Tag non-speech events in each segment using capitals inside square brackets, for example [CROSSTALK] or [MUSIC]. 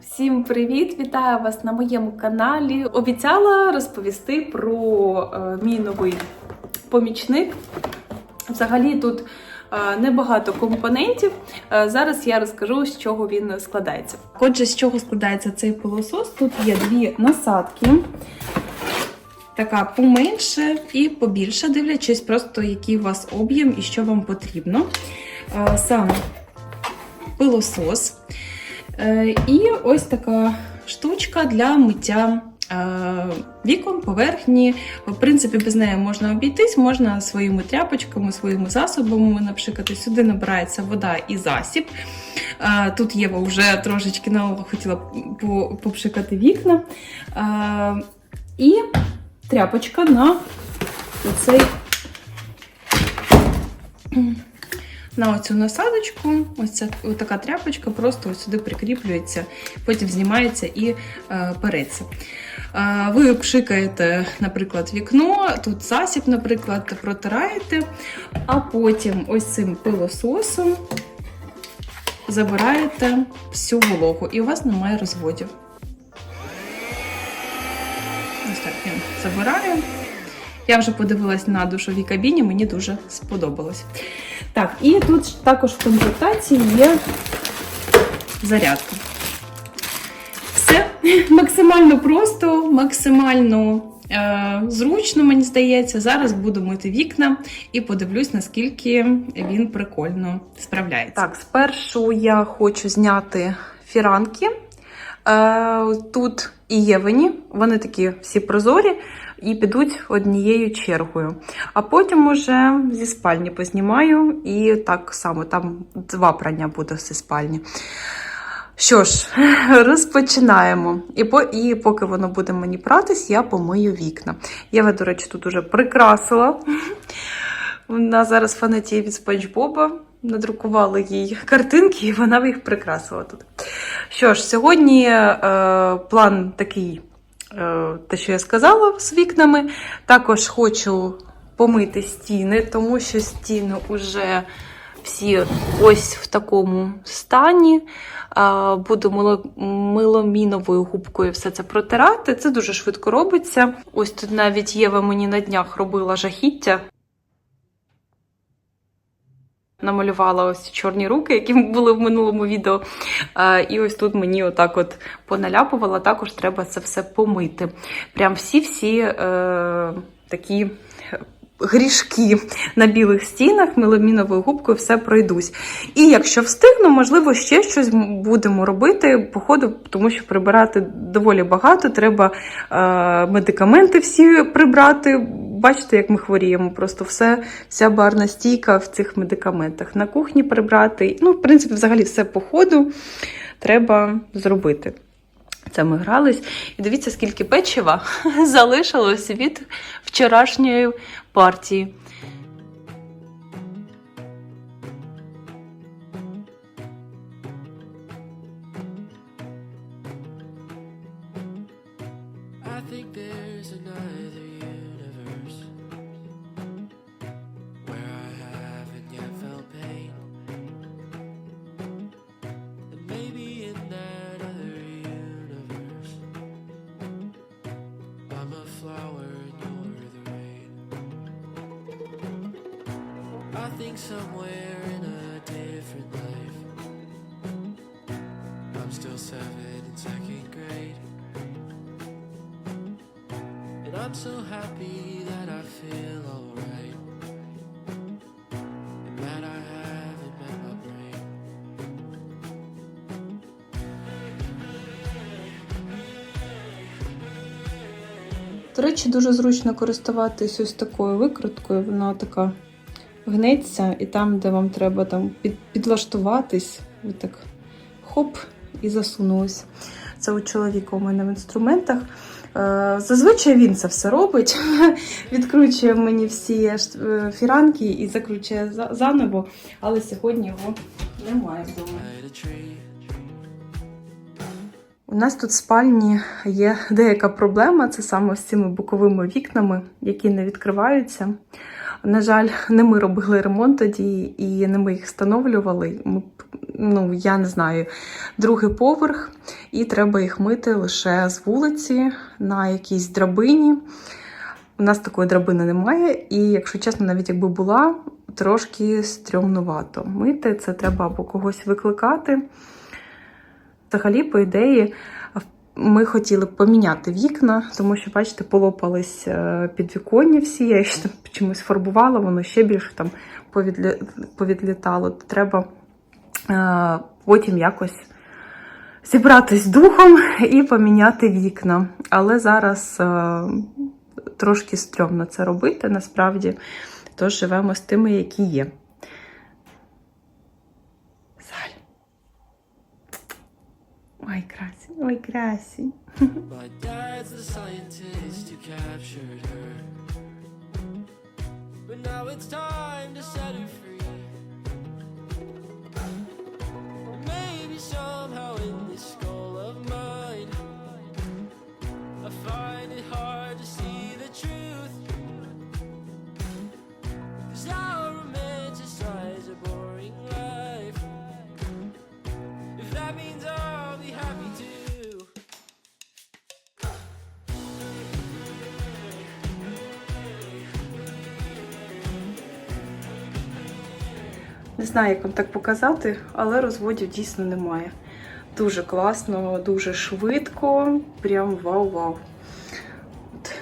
Всім привіт! Вітаю вас на моєму каналі. Обіцяла розповісти про е, мій новий помічник. Взагалі тут е, небагато компонентів. Е, зараз я розкажу, з чого він складається. Отже, з чого складається цей пилосос? Тут є дві насадки. Така поменше і побільше, дивлячись, просто який у вас об'єм і що вам потрібно. Е, Саме пилосос. Е, І ось така штучка для миття е, вікон, поверхні. В принципі, без неї можна обійтись, можна своїми тряпочками, своїми засобами. Наприклад, сюди набирається вода і засіб. Тут Єва вже трошечки на хотіла попшикати вікна. І тряпочка на цей на оцю насадочку. Ось ця ось така тряпочка просто ось сюди прикріплюється, потім знімається і е, переться. Е, ви пшикаєте, наприклад, вікно, тут засіб, наприклад, протираєте, а потім ось цим пилососом забираєте всю вологу, і у вас немає розводів. Ось так він забирає. Я вже подивилась на душовій кабіні, мені дуже сподобалось. Так, і тут також в комплектації є зарядка. Все [LAUGHS] максимально просто, максимально е, зручно, мені здається. Зараз буду мити вікна і подивлюсь, наскільки він прикольно справляється. Так, спершу я хочу зняти фіранки. Е, тут і євені, вони такі всі прозорі і підуть однією чергою. А потім уже зі спальні познімаю, і так само там два прання буде зі спальні. Що ж, [LAUGHS] розпочинаємо. І, по, і поки воно буде мені пратись, я помию вікна. Єва, до речі, тут уже прикрасила. [LAUGHS] Вона зараз фанатіє від Спанч Боба. Надрукували їй картинки, і вона їх прикрасила тут. Що ж, сьогодні е, план такий, те, що я сказала з вікнами. Також хочу помити стіни, тому що стіни вже всі ось в такому стані. Е, Буду мило- миломіновою губкою все це протирати. Це дуже швидко робиться. Ось тут навіть Єва мені на днях робила жахіття. Намалювала ось ці чорні руки, які [LAUGHS] були в минулому відео. Е, І ось тут мені отак от поналяпувала. Також треба це все помити. Прям всі-всі е, такі грішки на білих стінах, меламіновою губкою все пройдусь. І якщо встигну, можливо, ще щось будемо робити по ходу, тому що прибирати доволі багато. Треба е, медикаменти всі прибрати. Бачите, як ми хворіємо, просто все, вся барна стійка в цих медикаментах. На кухні прибрати. Ну, в принципі, взагалі все по ходу треба зробити. Це ми грались. І дивіться, скільки печива [LAUGHS] залишилось від вчорашньої партії. Think somewhere in a different life, I'm still seven in second grade. And I'm so happy that I feel alright. And that I haven't met my brain. До речі, дуже зручно користуватись ось такою викруткою. Вона така гнеться, і там, де вам треба там під, підлаштуватись, ви так хоп і засунулись. Це у чоловіка у мене в інструментах. Е, Зазвичай він це все робить. [LAUGHS] Відкручує мені всі е, фіранки і закручує за- заново, але сьогодні його немає вдома. У нас тут в спальні є деяка проблема, це саме з цими боковими вікнами, які не відкриваються. На жаль, не ми робили ремонт тоді, і не ми їх встановлювали. Ми, ну, я не знаю, другий поверх, і треба їх мити лише з вулиці на якійсь драбині. У нас такої драбини немає, і, якщо чесно, навіть якби була, трошки стрьомнувато. Мити це треба або когось викликати. Взагалі, по ідеї, ми хотіли б поміняти вікна, тому що, бачите, полопались е, підвіконня всі. Я їх там чимось фарбувала, воно ще більше там повідлі... повідлітало. Треба е, потім якось зібратись духом і поміняти вікна. Але зараз е, трошки стрьомно це робити, насправді, тож живемо з тими, які є. Саль. Ой, красі, Oi, Grace. My dad's a scientist who captured her. But now it's time to set her free. Maybe somehow in this. Не знаю, як вам так показати, але розводів дійсно немає. Дуже класно, дуже швидко. Прям вау-вау. От,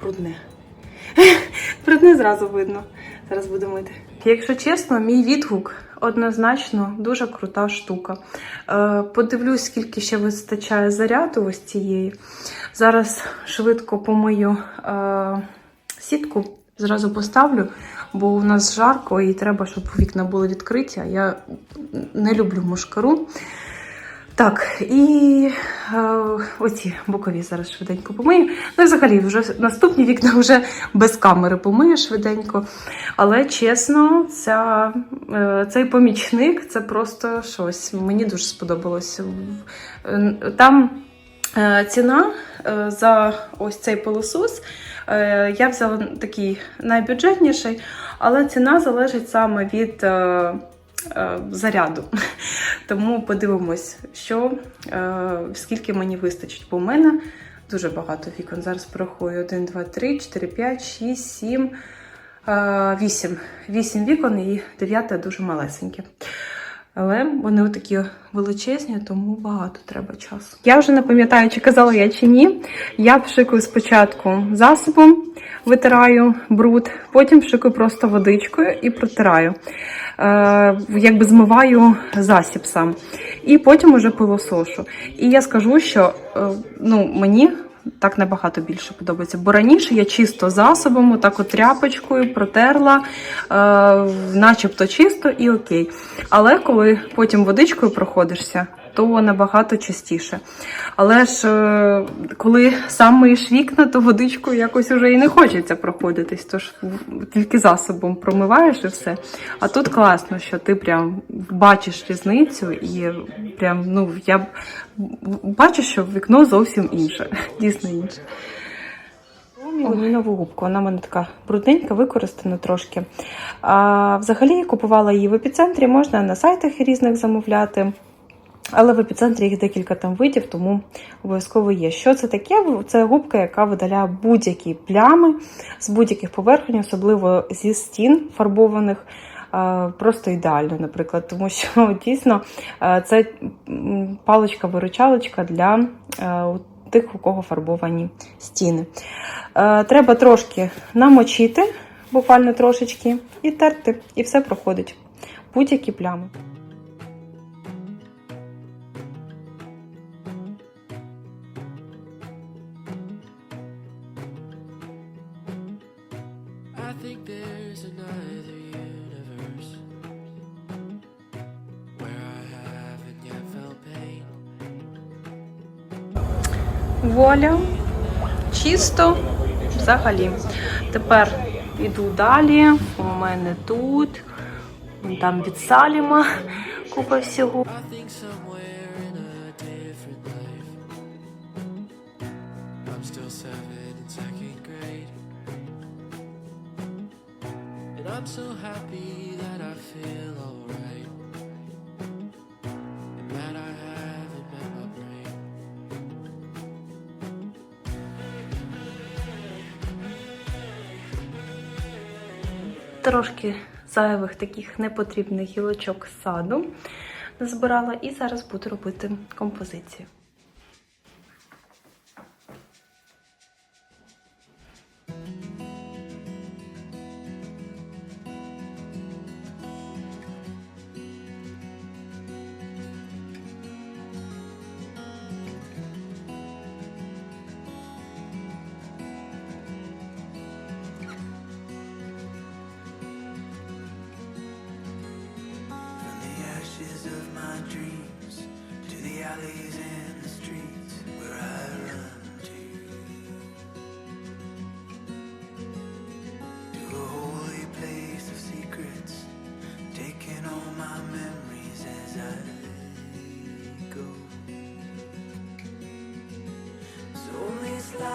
брудне. [LAUGHS] Брудне зразу видно. Зараз буду мити. Якщо чесно, мій відгук однозначно дуже крута штука. Е, подивлюсь, скільки ще вистачає заряду ось цієї. Зараз швидко помию е, сітку, зразу поставлю, бо у нас жарко і треба, щоб вікна були відкриті. Я не люблю мушкару. Так, і е, оці бокові зараз швиденько помию. Ну і взагалі, вже наступні вікна вже без камери помию швиденько. Але чесно, ця, е, цей помічник це просто щось. Мені дуже сподобалось. Е, Там е, ціна е, за ось цей пилосос. Е, Я взяла такий найбюджетніший, але ціна залежить саме від е, е, заряду. [LAUGHS] Тому подивимось, що скільки мені вистачить. Бо у мене дуже багато вікон. Зараз порахую 1, 2, 3, 4, 5, 6, 7, 8. 8 вікон і 9 дуже малесеньке. Але вони такі величезні, тому багато треба часу. Я вже не пам'ятаю, чи казала я чи ні. Я пшикаю спочатку засобом, витираю бруд, потім пшикаю просто водичкою і протираю. Е, якби змиваю засіб сам. І потім уже пилосошу. І я скажу, що е, ну, мені так набагато більше подобається. Бо раніше я чисто засобом, так от тряпочкою протерла, е, начебто чисто і окей. Але коли потім водичкою проходишся, то набагато частіше. Але ж е, коли сам миєш вікна, то водичкою якось уже і не хочеться проходитись. Тож тільки засобом промиваєш і все. А тут класно, що ти прям бачиш різницю і прям, ну, я бачу, що вікно зовсім інше. [LAUGHS] Дійсно інше. Мені нову губку, вона в мене така брудненька, використана трошки. А, взагалі купувала її в епіцентрі, можна на сайтах різних замовляти. Але в епіцентрі їх декілька там видів, тому обов'язково є. Що це таке? Це губка, яка видаляє будь-які плями з будь-яких поверхень, особливо зі стін фарбованих. Просто ідеально, наприклад, тому що [LAUGHS] дійсно це паличка-виручалочка для тих, у кого фарбовані стіни. Треба трошки намочити, буквально трошечки, і терти, і все проходить. Будь-які плями. I think there's another universe where I haven't yet felt pain. Воля. Чисто взагалі. Тепер іду далі. У мене тут. Там від Саліма купа всього. I'm still seven in second grade. I'm so happy that I feel alright. And. Трошки зайвих таких непотрібних гілочок саду назбирала і зараз буду робити композицію.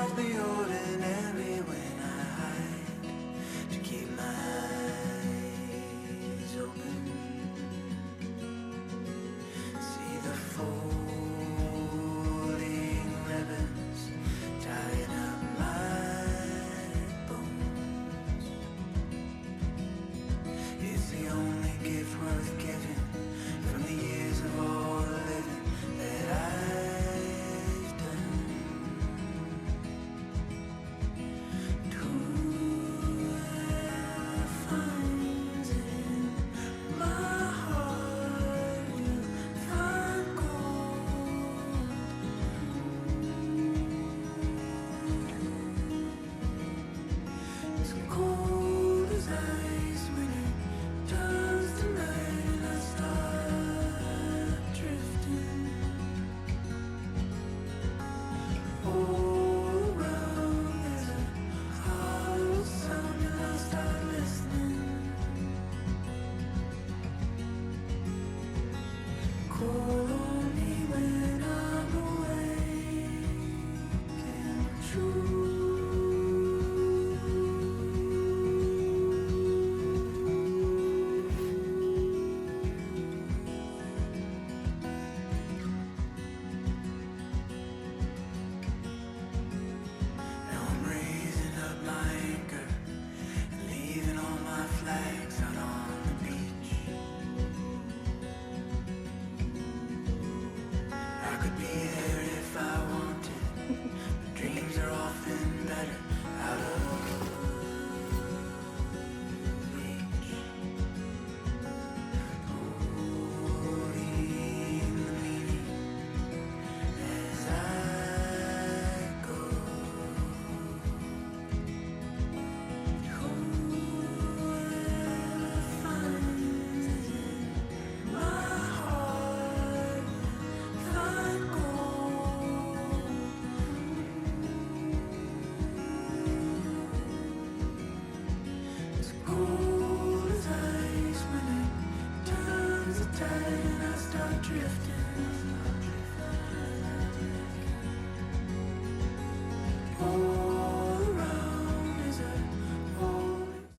of the old.